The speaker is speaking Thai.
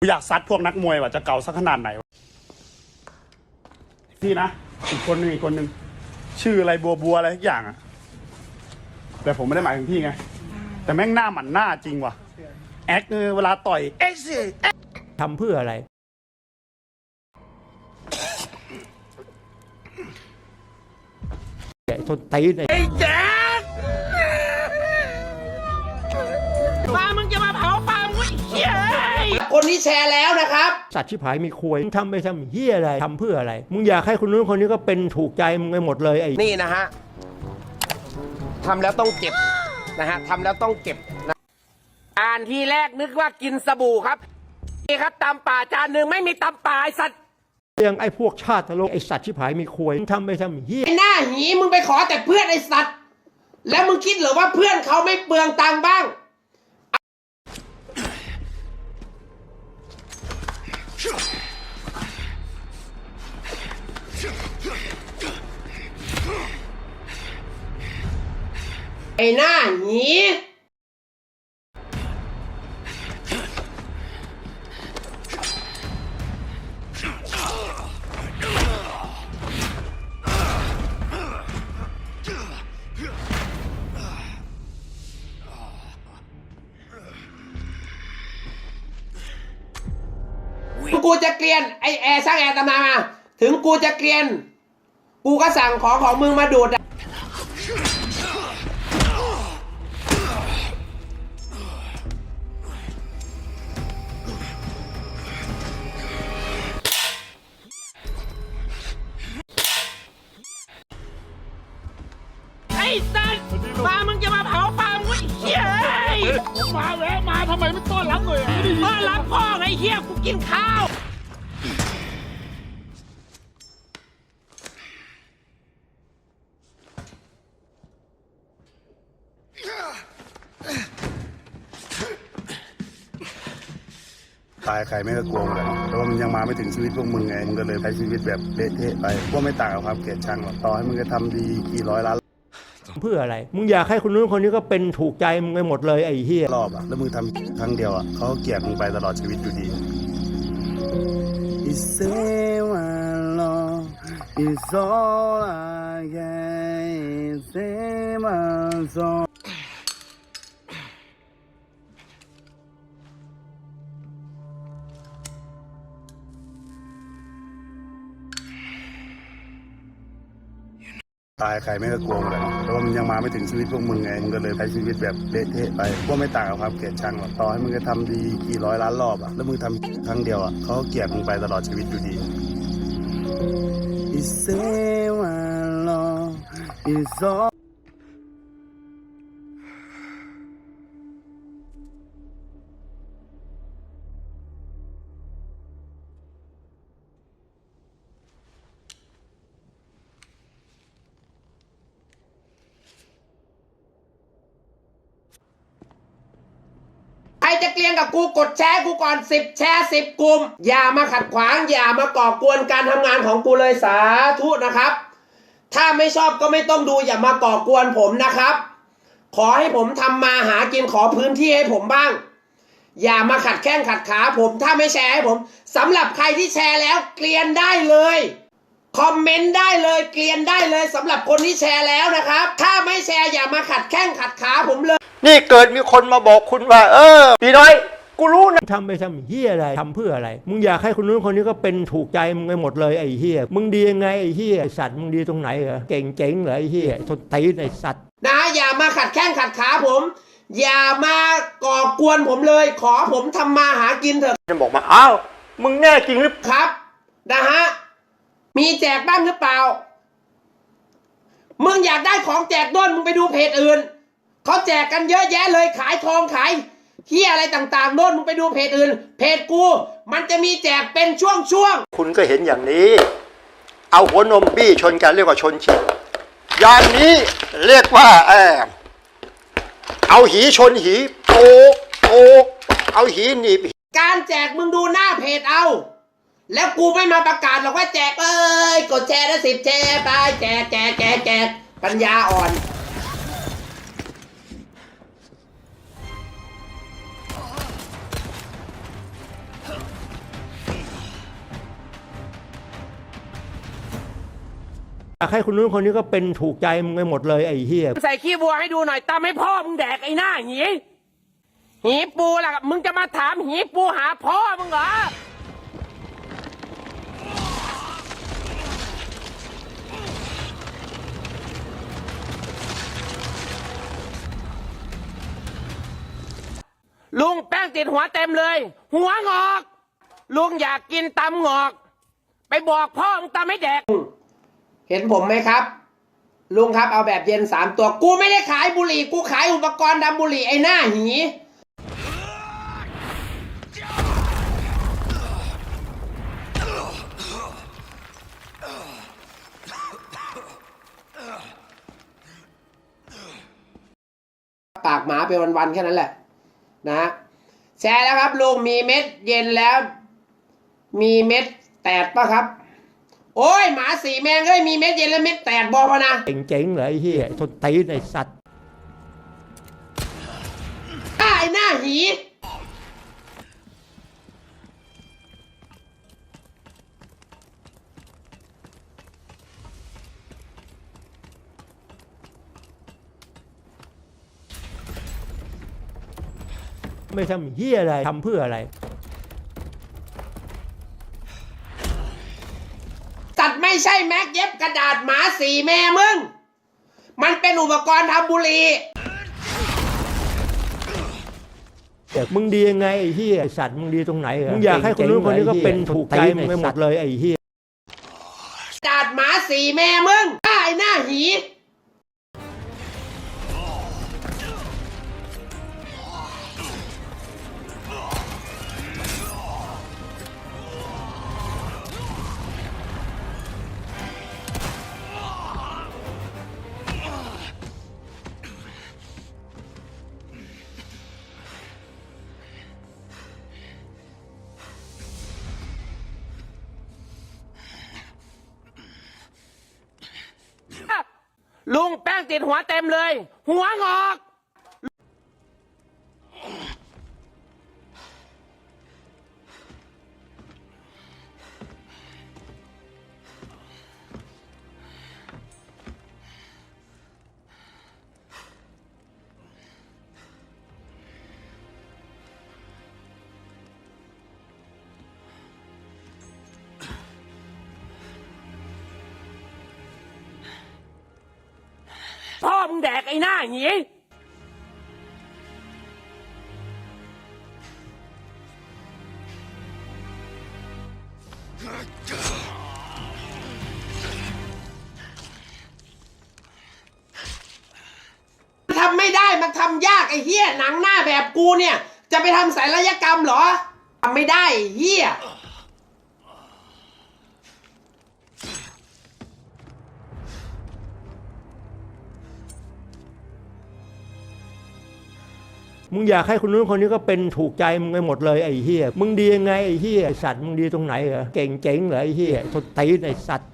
กูอยากซัดพวกนักมวยว่ะจะเก่าสักขนาดไหนวะพี่นะอีกคนหนึงอีกคนหนึงชื่ออะไรบัวบัวอะไรทุกอย่างอะแต่ผมไม่ได้หมายถึงพี่ไง แต่แม่งหน้าหมันหน้าจริงว่ะ แอคเออเวลาต่อยเอ็กซ์ทำเพื่ออะไร ไอ้ทนตีนไอ้ปล คนที่แชร์แล้วนะครับ สัตว์ชิบหายมีควยมึงทำไปทำเฮียอะไรทำเพื่ออะไร มึงอยากให้คนนู้นคนนี้ก็เป็นถูกใจมึงไปหมดเลยไอ้นี่นะฮะทำแล้วต้องเจ็บนะฮะทำแล้วต้องเจ็บนะอ่านทีแรกนึกว่ากินสบู่ครับนี่ครับตำป่าจานหนึ่งไม่มีตำป่าไอสัตว์เรื่องไอ้พวกชาติตลกไอ้สัตว์ชิบหายมีควยมึงทำไปทำเฮียไอหน้าหีมึงไปขอแต่เพื่อนไอสัตว์แล้วมึงคิดเหรือว่าเพื่อนเขาไม่เปลืองตังค์บ้าง ไอหน้าหีถึงกูจะเกลียนไอแอร์สร้างแอร์ตามมามา ถึงกูจะเกลียน กูก็สั่งของของมึงมาดูดอะไอ้สัตว์ปลามึงจะมาเผาปลามึงไอ้เหี้ยผมมาแวะมาทำไมไม่ต้อนรับเลยต้อนรับพ่อไอ้เหี้ยกูกินข้าว ตายใครไม่ก็กลัวหมดแหละแต่ว่ามันยังมาไม่ถึงชีวิตพวกมึงไงมึงก็เลยใช้ชีวิตแบบเละเทะไปพวกไม่ต่างกับความเกลียดชังหรอกต่อให้มึงจะทำดีกี่ร้อยล้านเพื่ออะไร มึงอยากให้คนนู้นคนนี้ก็เป็นถูกใจมึงไปหมดเลยไอ้เฮียรอบอะแล้วมึงทำครั้งเดียวอะเขาก็เกลียดมึงไปตลอดชีวิตอยู่ดี It's long It's all I can say my song ตายใครไม่ก็กลัวหมดแหละแต่ว่ามันยังมาไม่ถึงชีวิตพวกมึงไง มึงก็เลยใช้ชีวิตแบบเละเทะไปพวกไม่ต่างกับความเกลียดชังหรอก ต่อให้มึงจะทำดีกี่ร้อยล้านรอบอะแล้วมึงทำครั้งเดียวอะเขาเกลียดมึงไปตลอดชีวิตอยู่ดี It's all เกลียนกับกูกดแชร์กูก่อนสิบแชร์สิบกลุ่ม อย่ามาขัดขวาง อย่ามาก่อกวนการทำงานของกูเลยสาธุนะครับ ถ้าไม่ชอบก็ไม่ต้องดูอย่ามาก่อกวนผมนะครับ ขอให้ผมทำมาหากินขอพื้นที่ให้ผมบ้าง อย่ามาขัดแข้งขัดขาผมถ้าไม่แชร์ให้ผมสำหรับใครที่แชร์แล้วเกลียนได้เลย คอมเมนต์ได้เลยเกลียนได้เลยสำหรับคนที่แชร์แล้วนะครับ ถ้าไม่แชร์อย่ามาขัดแข้งขัดขาผมเลย นี่เกิดมีคนมาบอกคุณว่า เออพี่น้อย กูรู้นะทำไปทำเฮียอะไรทำเพื่ออะไร มึงอยากให้คนนู้นคนนี้ก็เป็นถูกใจมึงไปหมดเลยไอ้เฮียมึงดียังไงไอ้เฮียไอ้สัตว์มึงดีตรงไหนเหรอเก่งเจ๋งเหรอไอ้เฮียทนตีนไอ้สัตว์นะอย่ามาขัดแข้งขัดขาผม อย่ามาก่อกวนผมเลย ขอผมทำมาหากินเถอะจะบอกมาอ้าวมึงแน่จริงหรือครับนะฮะ มีแจกบ้างหรือเปล่า มึงอยากได้ของแจกด้วนมึงไปดูเพจอื่น เขาแจกกันเยอะแยะเลยขายทองขายเฮียอะไรต่างๆโน่นมึงไปดูเพจอื่น เพจกู มันจะมีแจกเป็นช่วงๆ คุณก็เห็นอย่างนี้ เอาหัวนมบี้ชนกันเรียกว่าชนฉิบอย่างนี้เรียกว่าเออเอาหีชนหีโปกโปกเอาหีหนีบการแจกมึงดูหน้าเพจเอา แล้วกูไม่มาประกาศหรอกว่าแจกเอ้ยกดแชร์นะสิบแชร์ไปแจกแจกแจกแจกปัญญาอ่อนอยากให้คนนู้นคนนี้ก็เป็นถูกใจมึงไปหมดเลยไอ้เฮียใส่ขี้บัวให้ดูหน่อยตาไม่พ่อมึงแดกไอ้หน้าหีหีปูล่ะมึงจะมาถามหีปูหาพ่อมึงเหรอ ลุงแป้งติดหัวเต็มเลย หัวงอก ลุงอยากกินตำงอก ไปบอกพ่อมึงตำให้แดก เห็นผมไหมครับ ลุงครับเอาแบบเย็นสามตัวกูไม่ได้ขายบุหรี่ กูขายอุปกรณ์ดำบุหรี่ไอ้หน้าหี ปากหมาไปวันๆแค่นั้นแหละ นะฮะแชร์แล้วครับลุงมีเม็ดเย็นแล้ว มีเม็ดแตดปะครับ โอ้ยหมาสีแมงเอ้ยมีเม็ดเย็นแล้วเม็ดแตดบอพะนะเจ๋งๆเลยไอ้เฮียทนตีนไอ้สัตว์ อ้าไอ้หน้าหี ไม่ทำเฮียอะไรทำเพื่ออะไรตัดไม่ใช่แม็กเย็บกระดาษหมาสีแม่มึง มันเป็นอุปกรณ์ทำบุหรี่แต่มึงดียังไงไอ้เฮียไอ้สัตว์มึงดีตรงไหนเหรอมึงอยากให้คนนู้นคนนี้ก็เป็นถูกใจมึงไปหมดเลยไอ้เฮียกระดาษหมาสีแม่มึงอ้าไอ้หน้าหี ลุงแป้งติดหัวเต็มเลย หัวงอก อมึงแดกไอ้หน้ทำไม่ได้มันทำยากไอ้เฮียหนังหน้าแบบกูเนี่ย จะไปทำศัลยกรรมเหรอทำไม่ได้ไอ้เฮีย มึงอยากให้คนนู้นคนนี้ก็เป็นถูกใจมึงไปหมดเลยไอ้เฮียมึงดียังไงไอ้เฮียไอ้สัตว์มึงดีตรงไหนเหรอเก่งเจ๋งเหรอไอ้เฮียทนตีนไอ้สัตว์